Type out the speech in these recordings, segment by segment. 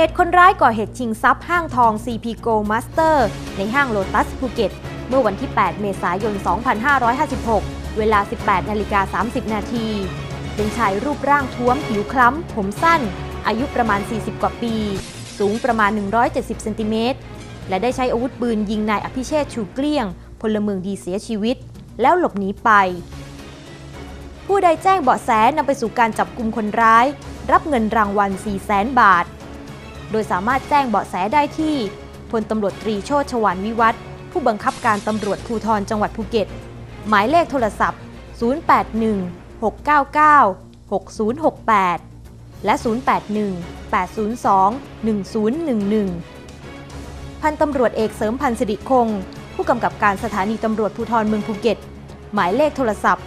เหตุคนร้ายก่อเหตุชิงทรัพย์ห้างทอง CP Go Master ในห้างโลตัสภูเก็ต เมื่อวันที่ 8 เมษายน 2556 เวลา 18 นาฬิกา 30 นาที เป็นชายรูปร่างท้วมผิวคล้ำ ผมสั้น อายุประมาณ 40 กว่าปี สูงประมาณ 170 เซนติเมตร และได้ใช้อาวุธปืนยิงนายอภิเชษชูเกลี้ยง พลเมืองดีเสียชีวิต แล้วหลบหนีไป ผู้ใดแจ้งเบาะแสนำไปสู่การจับกลุ่มคนร้าย รับเงินรางวัล 4 0 0แสนบาท โดยสามารถแจ้งเบาะแสได้ที่พลตำรวจตรีโชติชวานวิวัฒน์ผู้บังคับการตำรวจภูธรจังหวัดภูเก็ต หมายเลขโทรศัพท์ 081 699 6068 และ 081 802 1011 พันตำรวจเอกเสริมพันธ์สิริคง ผู้กำกับการสถานีตำรวจภูธรเมืองภูเก็ต หมายเลขโทรศัพท์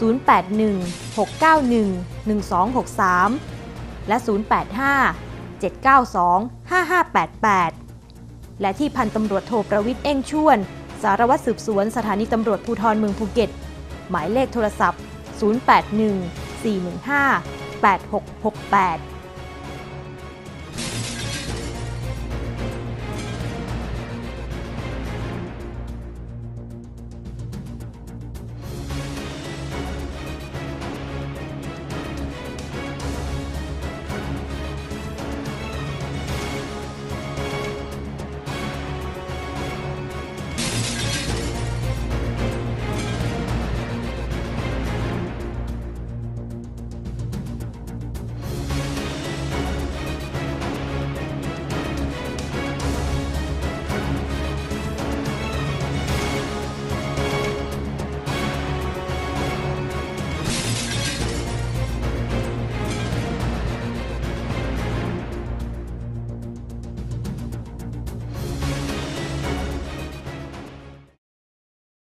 081 691 1263 และ 085 792 5588 และที่พันตำรวจโทประวิทย์เอ้งชวน สารวัตรสืบสวนสถานีตำรวจภูธรเมืองภูเก็ต หมายเลขโทรศัพท์ 081 415 8668